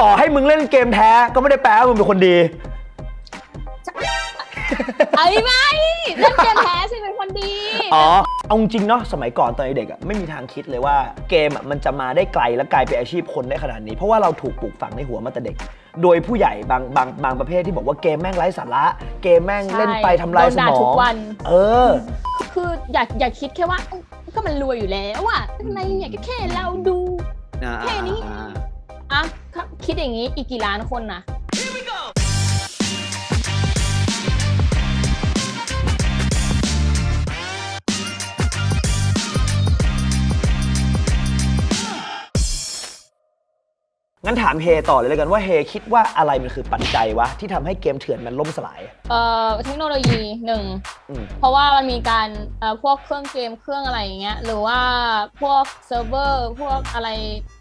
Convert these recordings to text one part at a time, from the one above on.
ต่อให้มึงเล่นเกมแท้ก็ไม่ได้แปลว่ามึงเป็นคนดีไอ้ไม่เล่นเกมแพ้สิเป็นคนดีอ๋อ เอาจริงๆเนาะสมัยก่อนตอนเด็กอะไม่มีทางคิดเลยว่าเกมอะมันจะมาได้ไกลและกลายเป็นอาชีพคนได้ขนาดนี้ เพราะว่าเราถูกปลูกฝังในหัวมาแต่เด็ก โดยผู้ใหญ่บางบางบางประเภทที่บอกว่าเกมแม่งไร้สาระ เกมแม่งเล่นไปทำลายสโดนด่ามอทุงกวัน เออ คืออย่าอย่าคิดแค่ว่าเอ้าก็มันรวยอยู่แล้วอะทำไมเนี่ยก็แค่เราดู แค่นี้ อ่ะคิดอย่างนี้อีกกี่ล้านคนนะงั้นถามเฮต่อเลยแล้วกันว่าเฮคิดว่าอะไรมันคือปัจจัยวะ ที่ทำให้เกมเถื่อนมันล่มสลาย เอ่อเทคโนโลยีหนึ่ง อืม เพราะว่ามันมีการเอ่อพวกเครื่องเกมเครื่องอะไรอย่างเงี้ยหรือว่าพวกเซิร์ฟเวอร์พวกอะไร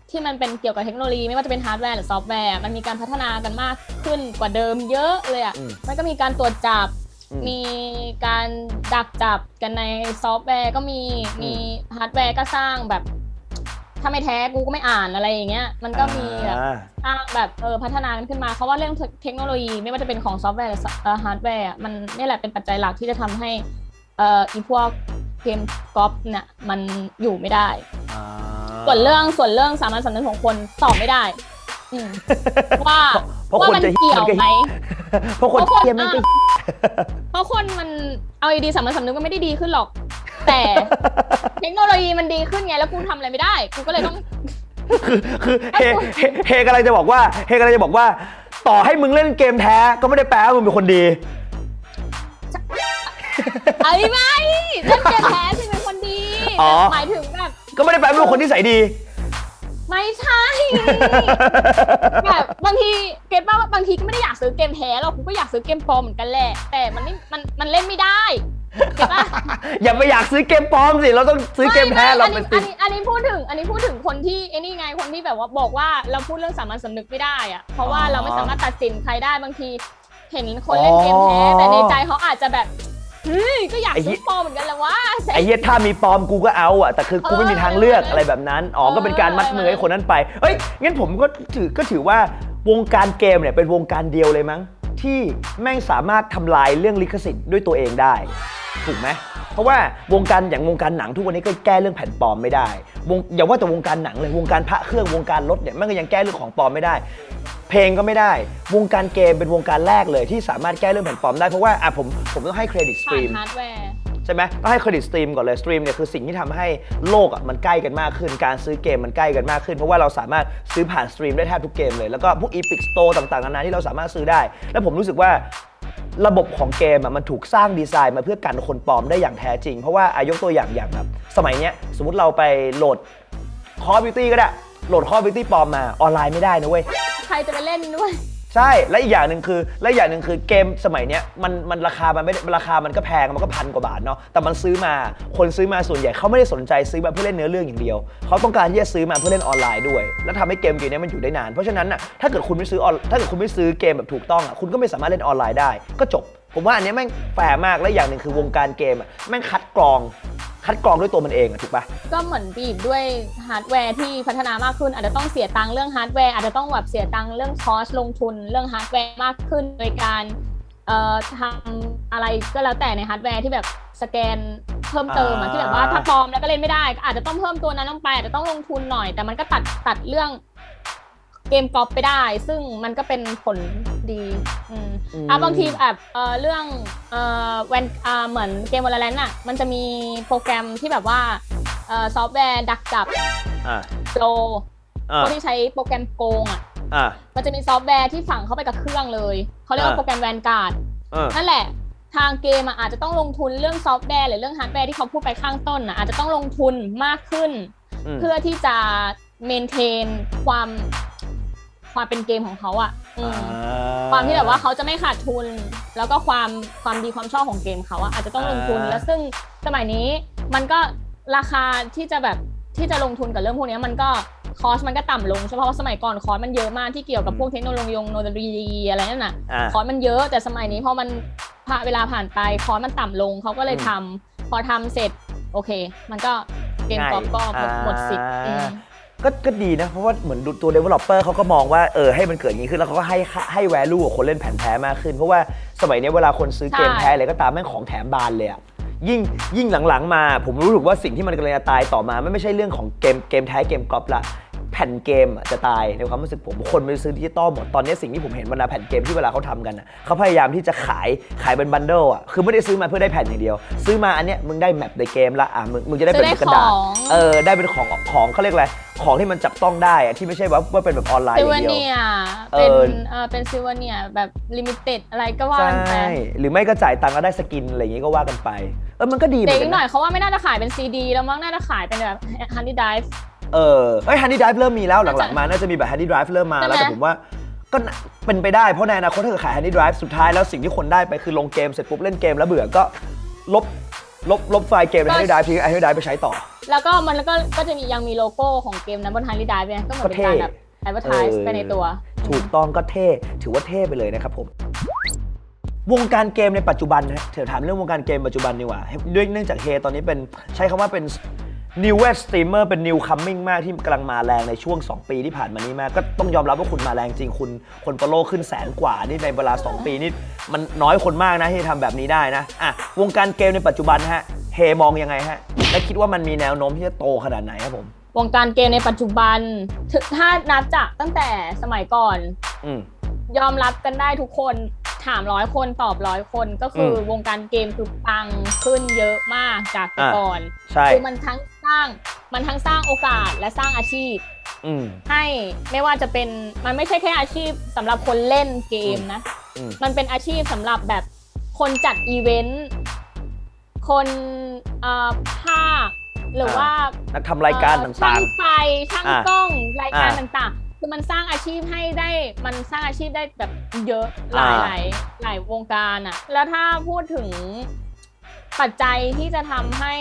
ที่มันเป็นเกี่ยวกับเทคโนโลยีไม่ว่าจะเป็นฮาร์ดแวร์หรือซอฟต์แวร์มันมีการพัฒนากันมากขึ้นกว่าเดิมเยอะเลยอะอืมมันก็มีการตรวจจับ อืมมีการดักจับกันในซอฟต์แวร์ก็มีอืมมีฮาร์ดแวร์ก็สร้างแบบ ถ้าไม่แท้กูก็ไม่อ่านอะไรอย่างเงี้ยมันก็มีแบบ อ่า สร้างแบบเออพัฒนากันขึ้นมาเพราะว่าเรื่องเทคโนโลยีไม่ว่าจะเป็นของซอฟต์แวร์หรือฮาร์ดแวร์อะมันนี่แหละเป็นปัจจัยหลักที่จะทำให้เอ่ออีพวกเกมกอล์ฟเนี่ยมันอยู่ไม่ได้อ่า ส่วนเรื่องส่วนเรื่องสามัญสำนึกของคนตอบไม่ได้อืมว่าเพราะว่าคนมันจะเกี่ยวมันก็ไหมเพราะคนเพราะคนเกมมันก็เพราะคนมันเอาดีๆสามัญสำนึกมันไม่ได้ดีขึ้นหรอก แต่เทคโนโลยีมันดีขึ้นไงแล้วกูทำอะไรไม่ได้กูก็เลยต้องคือคือเฮเฮเฮกำลังจะบอกว่าเฮกำลังจะบอกว่า ต่อให้มึงเล่นเกมแท้ก็ไม่ได้แปลว่ามึงเป็นคนดีไอ้ไม่เล่นเกมแพ้สิเป็นคนดีอ๋อหมายถึงแบบ ก็ไม่ได้แปลว่ามึงเป็นคนที่ใส่ดี ไม่ใช่ แบบบางทีเก็ตป่าว่าบางทีก็ไม่ได้อยากซื้อเกมแท้หรอกกูก็อยากซื้อเกมปลอมเหมือนกันแหละ แต่มันไม่มันมันเล่นไม่ได้เก็ตป่ะอย่าไปอยากซื้อเกมปลอมสิ เราต้องซื้อเกมแท้ไไเราอัเป็นนี้ติอันนี้อันนี้พูดถึง อันนี้พูดถึงคนที่ไอ้นี่ไงคนที่แบบว่าบอกว่าเราพูดเรื่องสามัญสำนึกไม่ได้อะเพราะว่าเราไม่สามารถตัดสินใครได้บางที เห็นคนเล่นเกมแท้แต่ในใจเขาอาจจะแบบ เฮ้ยก็อยากซื้อปลอมเหมือนกันแหละว่าไอ้เหี้ยถ้ามีปลอมกูก็เอาอะแต่คือกูไม่มีทางเลือกเอออะไรแบบนั้นอ๋อก็เป็นการมัดมือให้คนนั้นไปเอ้ยงั้นผมก็ถือก็ถือว่าวงการเกมเนี่ยเป็นวงการเดียวเลยมั้ง ที่แม่งสามารถทำลายเรื่องลิขสิทธิ์ด้วยตัวเองได้ ถูกไหม เพราะว่าวงการอย่างวงการหนังทุกวันนี้ก็แก้เรื่องแผ่นปลอมไม่ได้วงอย่าว่าแต่วงการหนังเลยวงการพระเครื่องวงการรถเนี่ยแม่งก็ยังแก้เรื่องของปลอมไม่ได้ เพลงก็ไม่ได้ วงการเกมเป็นวงการแรกเลย ที่สามารถแก้เรื่องแผ่นปลอมได้เพราะว่าอะผมผมต้องให้เครดิตสตผ่ารีนม ฮาร์ดแวร์ ใช่ไหมต้องให้เครดิตสตรีมก่อนเลยสตรีมเนี่ยคือสิ่งที่ทำให้โลกอะมันใกล้กันมากขึ้น การซื้อเกมมันใกล้กันมากขึ้น เพราะว่าเราสามารถซื้อผ่านสตรีมได้แทบทุกเกมเลย แล้วก็พวก Epic Store ต่างๆนานาที่เราสามารถซื้อได้ แล้วผมรู้สึกว่า ระบบของเกมอะมันถูกสร้างดีไซน์มาเพื่อกันคนปลอมได้อย่างแท้จริง เพราะว่าอายกตัวอย่างอย่างแบบสมัยเนี้ยสมมติเราไปโหลดคอร์บิวตี้ก็ได้ โหลดคอร์บิวตี้ปลอมมาออนไลน์ไม่ได้นะเว้ย ใครจะไปเล่นด้วย ใช่และอีกอย่างหนึ่งคือและอีกอย่างหนึ่งคือเกมสมัยเนี้ยมันมันราคามันไม่ได้ราคามันก็แพงมันก็พันกว่าบาทเนาะแต่มันซื้อมาคนซื้อมาส่วนใหญ่เขาไม่ได้สนใจซื้อมาเพื่อเล่นเนื้อเรื่องอย่างเดียว เขาต้องการที่จะซื้อมาเพื่อเล่นออนไลน์ด้วย แล้วทำให้เกมเกมนี้มันอยู่ได้นาน เพราะฉะนั้นน่ะถ้าเกิดคุณไม่ซื้อออนถ้าเกิดคุณไม่ซื้อเกมแบบถูกต้องอะคุณก็ไม่สามารถเล่นออนไลน์ได้ ก็จบ ผมว่าอันเนี้ยแม่งแฟร์มากและอย่างหนึ่งคือวงการเกมอะแม่งคัดกรอง คัดกรองด้วยตัวมันเองอะถูกปะก็เหมือนบีบด้วยฮาร์ดแวร์ที่พัฒนามากขึ้น อาจจะต้องเสียตังค์เรื่องฮาร์ดแวร์อาจจะต้องแบบเสียตังค์เรื่องคอสลงทุนเรื่องฮาร์ดแวร์มากขึ้น โดยการเอ่อทำอะไรก็แล้วแต่ในฮาร์ดแวร์ที่แบบสแกนเพิ่มเติมอะอ่าที่แบบว่าถ้าปลอมแล้วก็เล่นไม่ได้ก็อาจจะต้องเพิ่มตัวนั้นลงไป อาจจะต้องลงทุนหน่อย แต่มันก็ตัดตัดเรื่องเกมกอล์ฟไปได้ ซึ่งมันก็เป็นผล ดีอืม อะบางทีแบบเออเรื่องเออแวนอ่าเหมือนเกมวอลเลนอะ มันจะมีโปรแกรมที่แบบว่าเออซอฟต์แวร์ดักจับอ่าโปรอ่าคนที่ใช้โปรแกรมโกงอะ อ่า มันจะมีซอฟต์แวร์ที่ฝังเข้าไปกับเครื่องเลย เขาเรียกว่าอ่า โปรแกรมแวนการ์ด อ่า นั่นแหละ ทางเกมอะอาจจะต้องลงทุนเรื่องซอฟต์แวร์หรือเรื่องฮาร์ดแวร์ที่เขาพูดไปข้างต้นอะอาจจะต้องลงทุนมากขึ้นมเพื่อที่จะเมนเทนความ ความเป็นเกมของเขาอะอืมความที่แบบว่าเขาจะไม่ขาดทุน แล้วก็ความความดีความชอบของเกมเขาอะอาจจะต้องลงทุนอ่าแล้วซึ่งสมัยนี้มันก็ราคาที่จะแบบที่จะลงทุนกับเรื่องพวกนี้มันก็คอสมันก็ต่ำลงเฉพาะว่าสมัยก่อนคอสมันเยอะมากที่เกี่ยวกับพวกเทคโนโลยีโนโลยีอะไรนั่นน่ะอ่าคอสมันเยอะแต่สมัยนี้พอมันผ่านเวลาผ่านไปคอสมันต่ำลงเขาก็เลยทำพอทำเสร็จโอเค มันก็เกมกอล์ฟก็หมดหมดสิทธิ์อืม ก็ก็ดีนะ เพราะว่าเหมือนตัว developer เขาก็มองว่าเออให้มันเกิดอย่างนี้ขึ้นแล้วเขาก็ให้ให้ value กับคนเล่นแผ่นแท้มากขึ้น เพราะว่าสมัยนี้เวลาคนซื้อเกมใช่ แท้อะไรก็ตามแม่งของแถมบานเลยอะยิ่งยิ่งหลังๆมา ผมรู้สึกว่าสิ่งที่มันกำลังจะตายต่อมามันไม่ใช่เรื่องของเกมเกมแท้เกมก๊อปละ แผ่นเกมอะจะตายในความรู้สึกผมคนไปซื้อดิจิตอลหมดตอนนี้สิ่งที่ผมเห็นบรรดาแผ่นเกมที่เวลาเขาทำกันอะเขาพยายามที่จะขายขายเป็นบันเดิลอะคือไม่ได้ซื้อมาเพื่อได้แผ่นอย่างเดียว ซื้อมาอันเนี้ยมึงได้แมปในเกมละอะมึงมึงจะได้เป็นซื้อได้กระดาษของ เออได้เป็นของของเขาเรียกอะไรของที่มันจับต้องได้อะที่ไม่ใช่ว่าว่าเป็นแบบออนไลน์ซิอวย่างเดียวเนียเอเป็นอเออเป็นซิวเนียแบบลิมิเต็ดอะไรก็ว่าใช่กันไปหรือไม่ก็จ่ายตังค์แล้วได้สกินอะไรอย่างงี้ก็ว่ากันไปเออมันก็ดีเหมืเด็อกนอีกันกหน่อยนะเขาว่าไม่น่าจะขายเป็นซีดี แล้วมั้งน่าจะขายเป็นแบบฮันนี่ดิฟ เออเอ้ยฮันนี่ไดฟ์เริ่มมีแล้วหลังน่าจะๆมา น่าจะมีแบบฮันนี่ไดฟ์เริ่มมาใช่ไหมแล้วแต่ผมว่าก็น่าเป็นไปได้เพราะในอนาคตถ้าเกิดขายฮันนี่ไดฟ์สุดท้ายแล้วสิ่งที่คนได้ไปคือลงเกมเสร็จปุ๊บเล่นเกมแล้วเบื่อก็ลบลบลบไฟล์เกมในฮันนี่ไดฟ์ทิ้งฮันนี่ไดฟ์ไปใช้ต่อ แล้วก็มันก็ก็จะมียังมีโลโก้ของเกมนั้นบนฮันนี่ดิฟเนี่ยก็เหมือนเป็นการแบบแอดเวอร์ทเออไปในตัว ถูกต้องก็เท่ถือว่าเท่ไปเลยนะครับผม วงการเกมในปัจจุบันนะเดี๋ยวถามเรื่องวงการเกมปัจจุบันดีกว่าด้วยเนื่องจากเฮตอนนี้เป็นใช้คำว่าเป็น new west streamer เป็น new coming มากที่กำลังมาแรงในช่วง 2 ปีที่ผ่านมานี้มาก ก็ต้องยอมรับว่าคุณมาแรงจริงคุณ คนฟอลโล่ขึ้นแสนกว่า นี่ในเวลา 2 ปีนี่มันน้อยคนมากนะที่ทำแบบนี้ได้นะอะวงการเกมในปัจจุบันฮะเฮมองยังไงฮะ และคิดว่ามันมีแนวโน้มที่จะโตขนาดไหนครับผม วงการเกมในปัจจุบันถึงถ้านับจากตั้งแต่สมัยก่อน อืม ยอมรับกันได้ทุกคนถามร้อยคนตอบร้อยคนก็คืออมวงการเกมคือปังขึ้นเยอะมากจากแต่อะก่อน ใช่ คือมันทั้ง สร้างมันทั้งสร้างโอกาสและสร้างอาชีพ อืม ให้ไม่ว่าจะเป็นมันไม่ใช่แค่อาชีพสำหรับคนเล่นเกมนะ อืม มันเป็นอาชีพสำหรับแบบคนจัดอีเวนต์ คนเอ่อภาคหรือว่า นักทำรายการเอ่อต่าช่างงไฟช่างอะกล้องรายการอะต่างๆ คือมันสร้างอาชีพให้ได้มันสร้างอาชีพได้แบบเยอะหลายอะหลายหลายวงการอะแล้วถ้าพูดถึงปัจจัยที่จะทำให้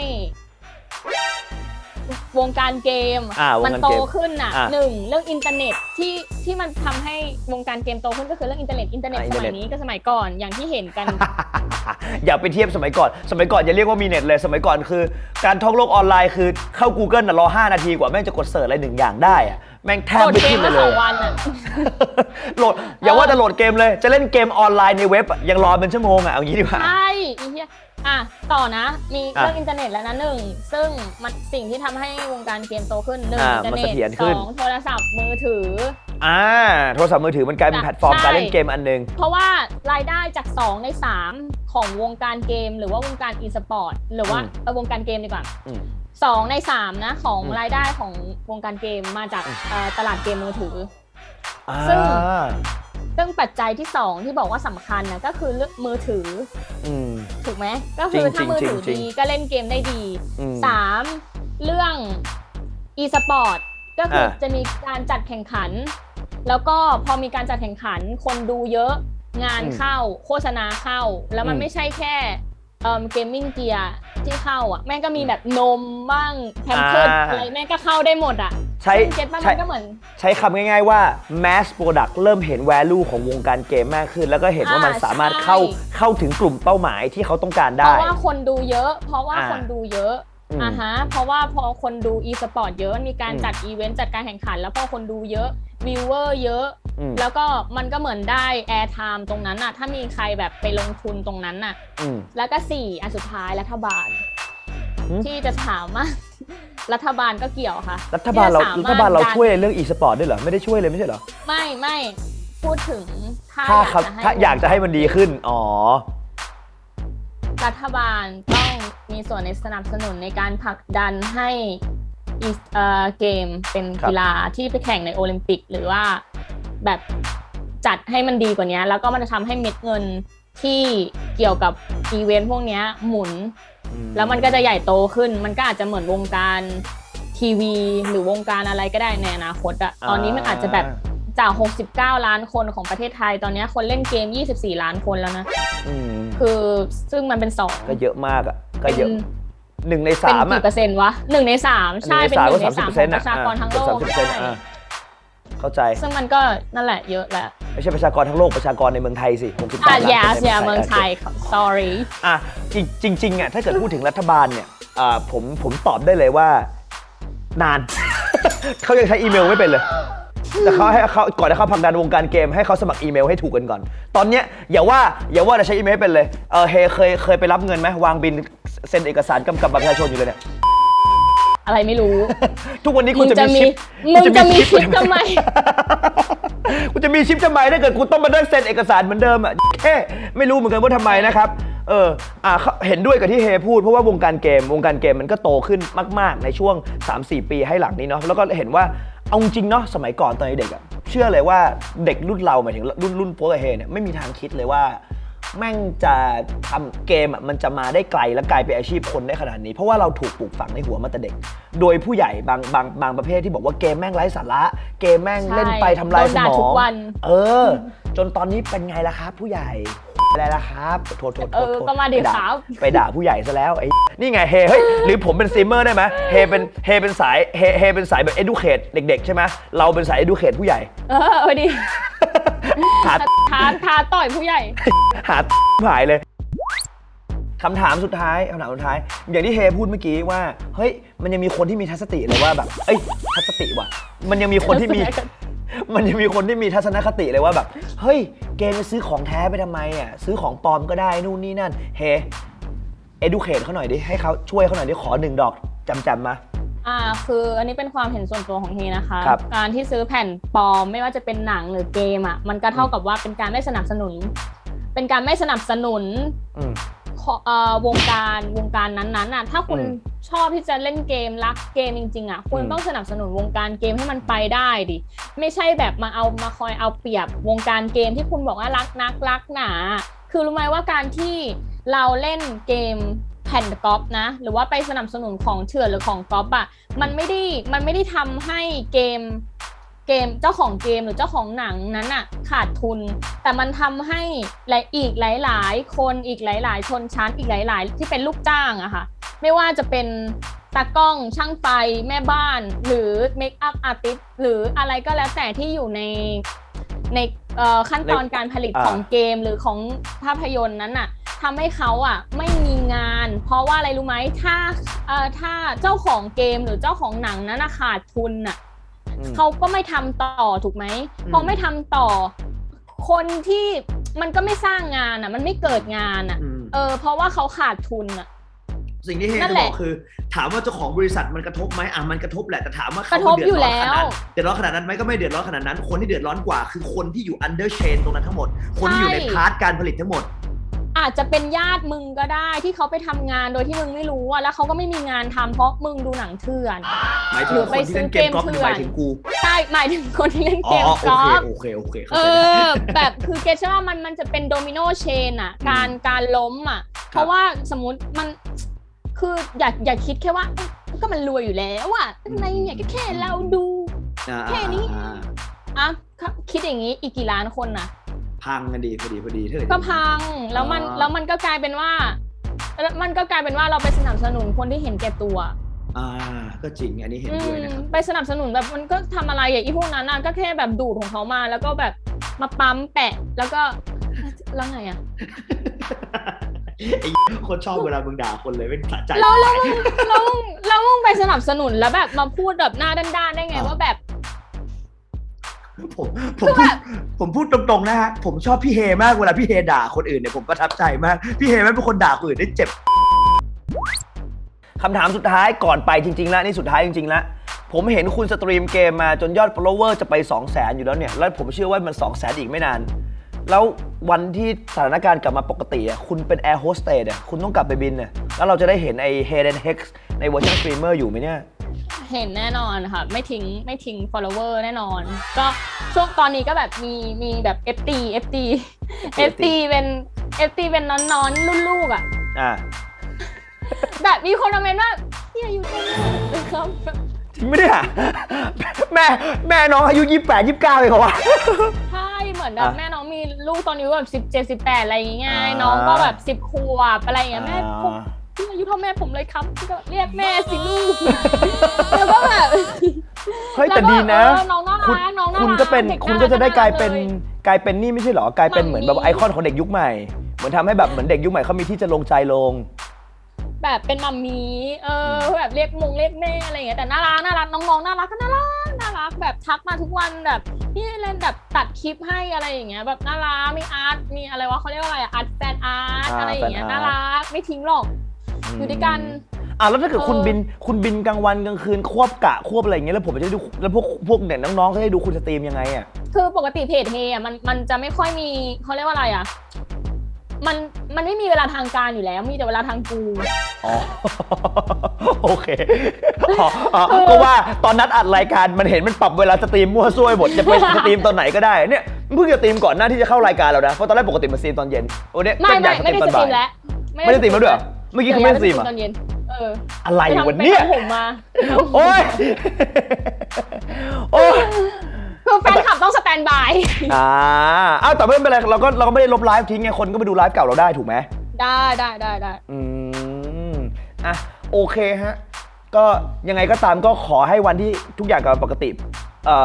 วงการเกมอ่าวงมันการโตเกมขึ้นอะอะหนึ่งเรื่องอินเทอร์เน็ตที่ที่มันทำให้วงการเกมโตขึ้นก็คือเรื่องอินเทอร์เน็ตอินเทอร์เน็ตอะสอินเทอร์มัเน็ตยนี้กับสมัยก่อนอย่างที่เห็นกัน อย่าไปเทียบสมัยก่อน สมัยก่อนอย่าเรียกว่ามีเน็ตเลย สมัยก่อนคือ การท่องโลกออนไลน์คือเข้า Google น่ะรอ 5 นาทีกว่า แม่งจะกดเสิร์ชอะไรหนึ่งอย่างได้อะแม่งแทบโหลดไม่เกขึ้มนเลมายเลสอย งวันอะ โหลดอย่าว่าแต่โหลดเกมเลย จะเล่นเกมออนไลน์ในเว็บอะยังรอเป็นชั่วโมงอะเอางี้ดีกว่า ใช่อีเหี้ย อะต่อนะมีอะเรื่องอินเทอร์เน็ตแล้วนะหนึ่งซึ่งมันสิ่งที่ทำให้วงการเกมโตขึ้นหนึ่งอะอินเทอร์เน็มันเสถียรตขึ้สน องโทรศัพท์มือถือ อ่าโทรศัพท์มือถือมันกลายเป็นใช่แพลตฟอร์มการเล่นเกมอันหนึง เพราะว่ารายได้จาก 2 ใน 3 ของวงการเกม หรือว่าวงการอีสปอร์ตหรือว่าอืม เออวงการเกมดีกว่า อืมสองในสามนะ ของอืมรายได้ของวงการเกมมาจากอืม เอ่อตลาดเกมมือถือ อ่าซึ่ง ซึ่งปัจจัยที่สองที่บอกว่าสำคัญนะก็คือเรื่องมือถืออืมถูกไหมก็คือจริถ้างๆมือถือจริงดีๆก็เล่นเกมได้ดีอืมสามเรื่อง e-sport ก็คืออาจะมีการจัดแข่งขัน แล้วก็พอมีการจัดแข่งขัน คนดูเยอะงานอืมเข้า โฆษณาเข้า แล้วมันอืมไม่ใช่แค่เอ่อเกมมิ่งเกียร์ที่เข้าอะแม่งก็มีแบบนมบ้างแพมเพิร์ดอ่าอะไรแม่งก็เข้าได้หมดอะ ใช้ซึ่งเก็ตป่ะใช้มันก็เหมือน ใช้คำง่ายๆว่า mass product เริ่มเห็น value ของวงการเกมมากขึ้น แล้วก็เห็นว่ามันอ่าสามารถใช่ เข้าเข้าถึงกลุ่มเป้าหมายที่เขาต้องการเพได้ ราะว่าคนดูเยอะ เพราะว่าอ่าคนดูเยอะอืมอ่าฮะ เพราะว่าพอคนดู e-sport เยอะมีการอืมจัดอีเวนต์จัดการแข่งขัน แล้วพอคนดูเยอะวิวเวอร์เยอะ อืม แล้วก็มันก็เหมือนได้แอร์ไทม์ตรงนั้นน่ะ ถ้ามีใครแบบไปลงทุนตรงนั้นน่ะ อืม แล้วก็สี่อันสุดท้ายรัฐบาล หืม ที่จะถามว่ารั ฐบาลก็เกี่ยวค่ะรัฐบาลเราที่จะสมรัฐบาลเราดันช่วยเรื่อง e-sport ด้วยเหรอ ไม่ได้ช่วยเลยไม่ใช่เหรอ ไม่ไม่พูดถึงถ้าถ้าเขาให้ถ้าอยากจะให้มันดีขึ้น อ๋อ รัฐบาลต้องมีส่วนในสนับสนุนในการผลักดันให้อีเอ่อเกมเป็นครับ กีฬาที่ไปแข่งในโอลิมปิก หรือว่าแบบจัดให้มันดีกว่านี้ แล้วก็มันจะทำให้เม็ดเงินที่เกี่ยวกับอีเวนต์พวกเนี้ยหมุน แล้วมันก็จะใหญ่โตขึ้น มันก็อาจจะเหมือนวงการทีวี หรือวงการอะไรก็ได้ในอนาคตอะตอนนี้มันอาจจะแบบจาก 69 ล้านคนของประเทศไทย ตอนนี้คนเล่นเกม 24 ล้านคนแล้วนะอืมคือซึ่งมันเป็นสองก็เยอะมากอะก็เยอะเป็นหนึ่งในเป็นสามอะกี่เปอร์เซ็นต์วะหนึ่งในสามใช่เป็นหนึ่งในสามของประชากรทั้งโลกสามสิบเปอร์ใช่เซ็นต์อะเข้าใจ ซึ่งมันก็นั่นแหละเยอะแหละ ไม่ใช่ประชากรทั้งโลกประชากรในเมืองไทยสิ63อะ ล้านอย่าคนในอย่าเมืองไทย sorry อะจริงจริงๆอะถ้าเกิดพูดถึงรัฐบาลเนี่ยอ่าผมผมตอบได้เลยว่า นาน เขายังใช้อีเมลไม่เป็นเลยแต่เขาให้เขาก่อนที่เขาผลักดันวงการเกมให้เขาสมัครอีเมลให้ถูกกันก่อน ตอนเนี้ยอย่าว่าอย่าว่าจะใช้อีเมลให้เป็นเลยเออเฮเคยเคยไปรับเงินไหมวางบินเซ็นเอกสารกำกับบัตรประชาชนอยู่เลยเนี่ย อะไรไม่รู้ ทุกวันนี้มึคุณงจะจะมีมีชิปมึงจะมีคุณชิปทำไม กูจะมีชิปทำไมถ้าเกิดกูต้องมาเดินเซ็นเอกสารเหมือนเดิมอะแค่ไม่รู้เหมือนกันว่าทำไมนะครับ เอออ่าเขาเห็นด้วยกับที่เฮพูดเพราะว่าวงการเกม วงการเกมมันก็โตขึ้นมาก ๆ ในช่วง 3-4 ปีให้หลังนี้เนาะแล้วก็เห็นว่าเอาจริงเนาะสมัยก่อนตอนเด็กอะเชื่อเลยว่าเด็กรุ่นเราหมายถึงรุ่นรุ่นโป๊กับเฮเนี่ยไม่มีทางคิดเลยว่า แม่งจะทำเกมอะมันจะมาได้ไกลและกลายเป็นอาชีพคนได้ขนาดนี้ เพราะว่าเราถูกปลูกฝังในหัวมาแต่เด็ก โดยผู้ใหญ่บางบางบางประเภทที่บอกว่าเกมแม่งไร้สาระ เกมแม่งใช่เล่นไปทำลายสโดนด่ามอทุงกวันเออ จนตอนนี้เป็นไงล่ะครับ ผู้ใหญ่อะไรล่ะครับโทษโทษโทษเออโทษก็มาดิไปด่ครับไปด่าผู้ใหญ่ซะแล้วไอ้นี่ไงเฮเฮ้ยหรือผมเป็นสตรีมเมอร์ได้ไหมเฮเป็นเฮเป็นสายเฮเฮเป็นสายแบบ educate เด็กๆใช่ไหมเราเป็นสาย educate ผู้ใหญ่เออเอาดิ หาท้าท้าต่อยผู้ใหญ่ หาหายเลยคำถามสุดท้ายคำถามสุดท้าย อย่างที่เฮพูดเมื่อกี้ว่า เฮ้ย มันยังมีคนที่มีทัศนคติเลยว่าแบบ เอ้ย ทัศนคติว่ะ มันยังมีคนที่มีทัศนคติมันยังมีคนที่มีทัศนคติเลยว่าแบบ เฮ้ย เกมจะซื้อของแท้ไปทำไมอะ ซื้อของปลอมก็ได้ นู่นนี่นั่น เฮ educate เขาหน่อยดิ ให้เขาช่วยเขาหน่อยดิ ขอหนึ่งดอกจำจำๆมา อ่าคืออันนี้เป็นความเห็นส่วนตัวของเฮนะคะ ครับการที่ซื้อแผ่นปลอมไม่ว่าจะเป็นหนังหรือเกมอะมันก็เท่ากับว่าเป็นการไม่สนับสนุน เป็นการไม่สนับสนุนอืม ขอเอ่อวงการวงการนั้นๆอะถ้าคุณอืมชอบที่จะเล่นเกมรักเกมจริงๆอะคุณอืม ต้องสนับสนุนวงการเกมให้มันไปได้ดิ ไม่ใช่แบบมาเอามาคอยเอาเปรียบวงการเกมที่คุณบอกว่ารักนักรักหนา คือรู้ไหมว่าการที่เราเล่นเกม แผ่นก๊อปนะ หรือว่าไปสนับสนุนของเถื่อนหรือของก๊อปอะมันไม่ได้มันไม่ได้ทำให้เกมเกมเจ้าของเกมหรือเจ้าของหนังนั้นอะขาดทุน แต่มันทำให้หลายอีกหลาย ๆ คนอีกหลาย ๆ ชนชั้นอีกหลาย ๆ ที่เป็นลูกจ้างอะค่ะ ไม่ว่าจะเป็นตากล้องช่างไฟแม่บ้าน หรือเมคอัพอาร์ติสหรืออะไรก็แล้วแต่ที่อยู่ในในขั้นตอนการผลิตอของเกมหรือของภาพยนตร์นั้นอะ ทำให้เขาอะไม่มีงาน เพราะว่าอะไรรู้ไหมถ้าเอ่อถ้าเจ้าของเกมหรือเจ้าของหนังนั้นอะขาดทุนอะอืมเขาก็ไม่ทำต่อถูกไหมอืมพอไม่ทำต่อ คนที่มันก็ไม่สร้างงานอะ มันไม่เกิดงานอะอืมเออ เพราะว่าเขาขาดทุนอะสิ่งที่เฮนั่จะนแหบละอกคือ ถามว่าเจ้าของบริษัทมันกระทบไหมอะมันกระทบแหละแต่ถามว่าเขากระทบอยู่แล้วเดือดร้อนขนาดนั้นเดือดร้อนขนาดนั้นไหมก็ไม่เดือดร้อนขนาดนั้น คนที่เดือดร้อนกว่า คือคนที่อยู่ under chain ตรงนั้นทั้งหมด คนที่อยู่ในใช่พาร์ทการผลิตทั้งหมด อาจจะเป็นญาติมึงก็ได้ที่เขาไปทำงานโดยที่มึงไม่รู้อะแล้วเขาก็ไม่มีงานทำเพราะมึงดูหนังเถื่อน หมายถึหรืงอคไปนที่เล่นเกมกอล์ฟซื้อเกมหรือหมายถึงกูใช่หมายถึงคนที่เล่นอ๋เกอมโอกอเคล์ฟโอเคโอเคเข้าเอใจแล้ว อ แบบคือเกรดเชื่อว่ามันมันจะเป็นโดมิโนเชนอะการการล้มอะเพราะว่าสมมติมันคืออยากอยากคิดแค่ว่าเอ้ยก็มันรวยอยู่แล้วอะอะไรเนี่ยก็แค่เราดู อ่าแค่นี้อ่าอะคิดอย่างนี้อีกกี่ล้านคนน่ะ พังกันดีพอดีพอดีถ้าเกิดก็พังแล้วมันอ่าแล้วมันก็กลายเป็นว่าแล้วมันก็กลายเป็นว่าเราไปสนับสนุนคนที่เห็นแก่ตัว อ่า ก็จริงอันนี้เห็นอืด้วยมนะครับไปสนับสนุนแบบมันก็ทำอะไรอย่างอีพวกนั้นน่ะก็แค่แบบดูดของเขามา แล้วก็แบบมาปั๊มแปะ แล้วก็แล้วไงอะไอ้โคนชอบเวลามึงด่าคนเลยเป็นสะใจแล้วแล้วมึงแล้วมึงแล้วมึงไปสนับสนุนแล้วแบบมาพูดแบบหน้าด้านๆได้ไงว่าแบบ ผมผมพูดผมพูดตรงๆนะฮะผมชอบพี่เฮมากเวลาพี่เฮด่าคนอื่นเนี่ยผมประทับใจมาก พี่เฮไม่เป็นคนด่าคนอื่นได้เจ็บ คำถามสุดท้ายก่อนไปจริงๆแล้วนี่สุดท้ายจริงๆแล้วผมเห็นคุณสตรีมเกมมาจนยอด follower จะไป 2 0 0 0 0 0อยู่แล้วเนี่ย แล้วผมเชื่อว่ามัน 2 0 0 0 0 0อีกไม่นาน แล้ววันที่สถานการณ์กลับมาปกติอะคุณเป็นแอร์โฮสเตสอะคุณต้องกลับไปบินอะแล้วเราจะได้เห็นไอ้ Hayden Hex ในเวอร์ชันสตรีมเมอร์อยู่ไหมเนี่ย เห็นแน่นอนค่ะ ไม่ทิ้งไม่ทิ้ง follower แน่นอน ก็ช่วงตอนนี้ก็แบบมีมีแบบ FT FT FT เป็น FT เป็นน้อนๆรุ่นลูกอะอ่าแบบมีคนคอมเมนต์ว่าเนี่ยอยู่ตรงนี้เลยครับแบบจริงไม่ได้อะแม่แม่น้องอายุ28 29เลยเขาวะใช่เหมือนแบบอะแม่น้องมีลูกตอนนี้แบบสิบเจ็ดสิบแปดอะไรอย่างเงี้ยอ่าน้องก็แบบสิบขวบอะไรอย่างเงี้ยแม่ผมอ่า พี่อายุเท่าแม่ผมเลยครับพี่ก็เรียกแม่สิลูกแล้วก็แบบเฮ้ยแต่แล้วก็ดีนะเออน้องน่าคุณรักน้องน่ารักคุณก็เป็นเด็กคุณก็จะได้กลายเป็นน่ารักเลยกลายเป็นนี่ไม่ใช่เหรอกลายเป็นเหมือนแบบมัมมี่ไอคอนของเด็กยุคใหม่ เหมือนทำให้แบบเหมือนเด็กยุคใหม่เขามีที่จะลงใจลง แบบเป็นมัมมี่เออแบบเรียกมงเรียกแม่อะไรอย่างเงี้ยแต่น่ารักน่ารักน้องๆน่ารักก็น่ารักน่ารักแบบทักมาทุกวันแบบพี่เล่นแบบตัดคลิปให้อะไรอย่างเงี้ยแบบน่ารักมีอาร์ตมีอะไรวะเขาเรียกว่าอะไรอะอาร์ตแฟนอาร์ตอ่าอะไรอย่างเงี้ย fan น่า art รักไม่ทิ้งหรอก อยู่ด้วยกัน อะแล้วถ้าเกิดเออคุณบินคุณบินกลางวันกลางคืนควบกะควบอะไรอย่างเงี้ยแล้วผมจะได้ดูแล้วพวกพวกเนี่ยน้องๆเขาจะได้ดูคุณสตรีมยังไงอะคือปกติเพจเฮอะมันมันจะไม่ค่อยมีเขาเรียกว่าอะไรอะมันมันไม่มีเวลาทางการอยู่แล้ว มีแต่เวลาทางกู อ๋อโอเคอ๋ออ๋อก็ว่าตอนนัดอัดรายการมันเห็นมันปรับเวลาสตรีมมั่วซั่วไปหมดจะไปสตรีมตอนไหนก็ได้เนี่ยเพิ่งจะสตรีมก่อนหน้าที่จะเข้ารายการเรานะเพราะตอนแรกปกติมันสตรีมตอนเย็นวันนี้ไม่ก็อไม่ยากสตไม่รีมได้ตอนสตรีบ่ายมแล้วไม่ได้สตรีมแล้วด้วย เหรอเมื่อกี้คือไม่ได้สตรีมเหรตอะอนเย็น เอออะไรไปทำวะไปเนี่ยทำผมมา โอ้ย โอ้ยคือแฟนคลับต้องสแตนบายอ่าอ้าวแต่ไม่เป็นไรเราก็เราก็ไม่ได้ลบไลฟ์ทิ้งไงคนก็ไปดูไลฟ์เก่าเราได้ถูกไหมได้ได้ได้ได้อืมอะโอเคฮะ ก็ยังไงก็ตามก็ขอให้วันที่ทุกอย่างกลับมาปกติเอ่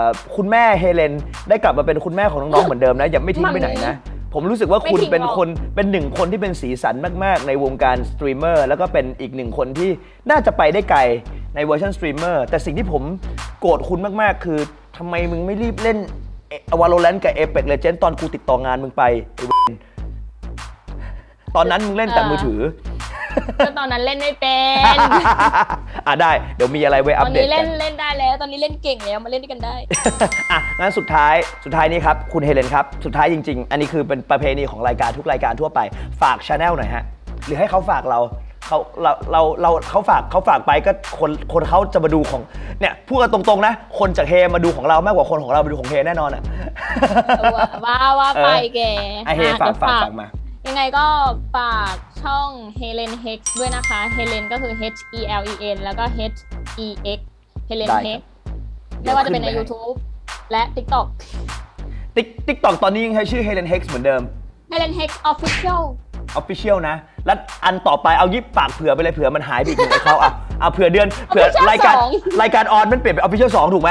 อคุณแม่เฮเลนได้กลับมาเป็นคุณแม่ของน้องๆเหมือนเดิมนะอย่าไม่ทิ้งไปไหนนะ ผมรู้สึกว่าคุณเป็นคนเป็นหนึ่งคนที่เป็นสีสันมาก ๆ ในวงการสตรีมเมอร์แล้วก็เป็นอีกหนึ่งคนที่น่าจะไปได้ไกลในเวอร์ชันสตรีมเมอร์แต่สิ่งที่ผมโกรธคุณมาก ๆ คือทำไมมึงไม่รีบเล่นวาโลแรนต์กับเอเ x กเลเจนตอนกูติดต่องานมึงไปไอ้เวนตอนนั้นมึงเล่นแต่มือถือ ก็ตอนนั้นเล่นไม่เป็นอะได้เดี๋ยวมีอะไรไว้ตอัอปนเดตนี้กั เล่นนเล่นได้แล้ว ตอนนี้เล่นเก่งแล้วมาเล่นด้วยกันได้ อะงั้นสุดท้ายสุดท้ายนี้ครับคุณเฮเลนครับ สุดท้ายจริง ๆ อันนี้คือเป็นประเพณีของรายการทุกรายการทั่วไปฝากชาแนลหน่อยฮะ หรือให้เขาฝากเราเขาเราเราเราเขาฝากเขาฝากไปก็คนคนเขาจะมาดูของเนี่ยพูดกันตรงๆนะ คนจากเฮมาดูของเรามากกว่าคนของเรามาดูของเฮแน่นอนอะ ว่าว่าว่าไปแกไอะเฮอะฝากเดี๋ยวฝากฝากมา ยังไงก็ฝาก ช่อง Helen Hex ด้วยนะคะ Helen ก็คือ H E L E N แล้วก็ H E X Helen ได้ครับ Hex ไม่ว่าจะเป็นในเดี๋ยวขึ้นไปให้ YouTube และ TikTok ติ๊กติ๊กตอกตอนนี้ยังใช้ชื่อเฮเลนเฮกซ์เหมือนเดิม Helen Hex Official Official นะ แล้วอันต่อไปเอายิบปากเผื่อไปเลยเผื่อมันหายไปอีกหนึ่งในเขาอะเอาเผื่อเดือนเผื่อ Official รายการสอง รายการออนมันเปลี่ยนเป็น Official 2ถูกไหม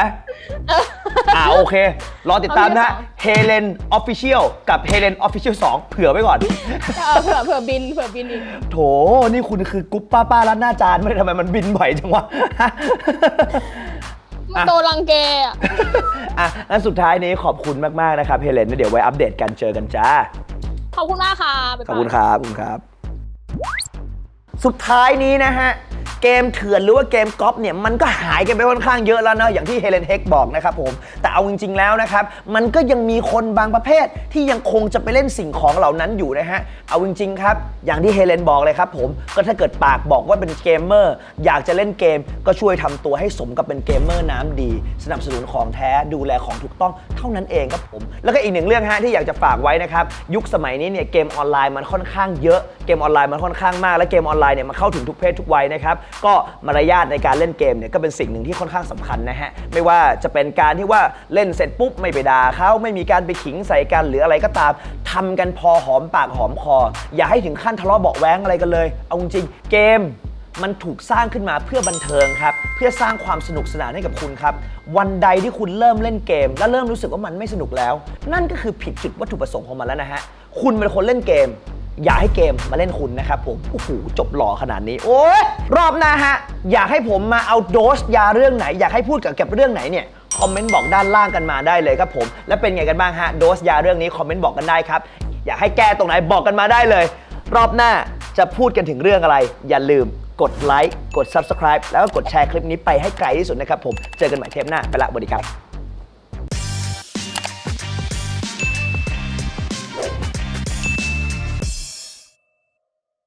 อ่าโอเค รอติดตามนะ Official เฮเลน Official กับเฮเลน Official 2เผื่อไว้ก่อน เออเผื่อเผื่อบินเผื่อบินอีก โถ นี่คุณคือกรุ๊ปป้าป้าร้านหน้าจานไม่ได้ทำไมมันบินบ่อยจังวะ มันโดนรังแกอะอะงั้นสุดท้ายนี้ขอบคุณมาก ๆ นะครับเฮเลนเดี๋ยวไว้อัปเดตกันเจอกันจ้า ขอบคุณมากค่ะบ๊ายขอาบยคุณครับขอบคุณครับ สุดท้ายนี้นะฮะ เกมเถื่อนหรือว่าเกมก๊อปเนี่ยมันก็หายกันไปค่อนข้างเยอะแล้วเนาะอย่างที่เฮเลนเฮกบอกนะครับผมแต่เอาจริงๆแล้วนะครับมันก็ยังมีคนบางประเภทที่ยังคงจะไปเล่นสิ่งของเหล่านั้นอยู่นะฮะเอาจริงๆครับอย่างที่เฮเลนบอกเลยครับผมก็ถ้าเกิดปากบอกว่าเป็นเกมเมอร์อยากจะเล่นเกมก็ช่วยทำตัวให้สมกับเป็นเกมเมอร์น้ำดี สนับสนุนของแท้ดูแลของถูกต้องเท่านั้นเองครับผมแล้วก็อีกหนึ่งเรื่องฮะที่อยากจะฝากไว้นะครับยุคสมัยนี้เนี่ยเกมออนไลน์มันค่อนข้างเยอะ เกมออนไลน์มันค่อนข้างมาก และเกมออนไลน์เนี่ยมันเข้าถึงทุกเพศทุกวัยนะครับก็มารยาทในการเล่นเกมเนี่ยก็เป็นสิ่งหนึ่งที่ค่อนข้างสำคัญนะฮะไม่ว่าจะเป็นการที่ว่าเล่นเสร็จปุ๊บไม่ไปด่าเขาไม่มีการไปขิงใส่กันหรืออะไรก็ตามทำกันพอหอมปากหอมคอ อย่าให้ถึงขั้นทะเลาะเบาแว้งอะไรกันเลย เอาจริงเกมมันถูกสร้างขึ้นมาเพื่อบันเทิงครับ เพื่อสร้างความสนุกสนานให้กับคุณครับ วันใดที่คุณเริ่มเล่นเกม และเริ่มรู้สึกว่ามันไม่สนุกแล้ว นั่นก็คือผิดจุดวัตถุประสงค์ของมันแล้วนะฮะ คุณเป็นคนเล่นเกม อย่าให้เกมมาเล่นคุณนะครับผมโอ้โหจบหล่อขนาดนี้ โอ้ยรอบหน้าฮะ อยากให้ผมมาเอาโดสยาเรื่องไหน อยากให้พูดเกี่ยวกับเรื่องไหนเนี่ยคอมเมนต์บอกด้านล่างกันมาได้เลยครับผม และเป็นไงกันบ้างฮะโดสยาเรื่องนี้คอมเมนต์บอกกันได้ครับ อยากให้แก้ตรงไหนบอกกันมาได้เลย รอบหน้าจะพูดกันถึงเรื่องอะไร อย่าลืมกดไลค์กด Subscribe แล้วก็กดแชร์คลิปนี้ไปให้ไกลที่สุดนะครับผมเจอกันใหม่เทปหน้าไปละสวัสดีครับ